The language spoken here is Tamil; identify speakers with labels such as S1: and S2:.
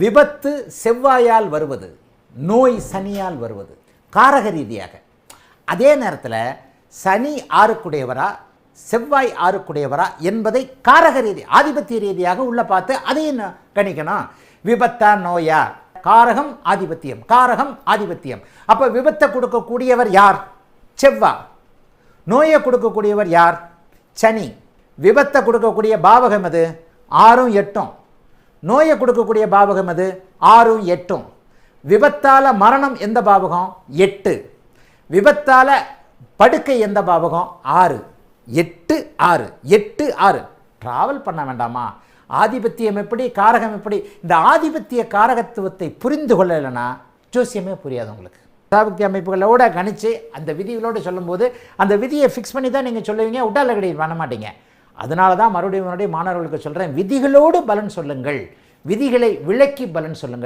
S1: விபத்து செவ்வாயால் வருவது நோய் சனியால் வருவது காரக ரீதியாக. அதே நேரத்தில் சனி ஆறுக்குடையவரா செவ்வாய் ஆறுக்குடையவரா என்பதை காரக ரீதி ஆதிபத்திய ரீதியாக உள்ள பார்த்து அதையும் கணிக்கணும்? விபத்தா நோயா? காரகம் ஆதிபத்தியம். காரகம் ஆதிபத்தியம். அப்போ விபத்தை கொடுக்கக்கூடியவர் யார்? செவ்வா. நோயை கொடுக்கக்கூடியவர் யார்? சனி. விபத்தை கொடுக்கக்கூடிய பாவகம் அது ஆறும் எட்டும். நோயை கொடுக்கக்கூடிய பாவகம் அது ஆறும் எட்டும். விபத்தால் மரணம் எந்த பாவகம்? எட்டு. விபத்தால் படுக்கை எந்த பாவகம்? ஆறு. எட்டு ஆறு. எட்டு ஆறு. ட்ராவல் பண்ண வேண்டாமா? ஆதிபத்தியம் எப்படி? காரகம் எப்படி? இந்த ஆதிபத்திய காரகத்துவத்தை புரிந்து கொள்ளலைன்னா ஜோசியமே புரியாது உங்களுக்கு. சாபக்தி அமைப்புகளோட கணித்து அந்த விதிகளோடு சொல்லும்போது அந்த விதியை ஃபிக்ஸ் பண்ணி தான் நீங்கள் சொல்லுவீங்க. உடல் கிடையாது பண்ண மாட்டீங்க. அதனால தான் மறுபடியும் மறுபடியும் மாணவர்களுக்கு சொல்கிறேன் விதிகளோடு பலன் சொல்லுங்கள். விதிகளை விளக்கி பலன் சொல்லுங்கள்.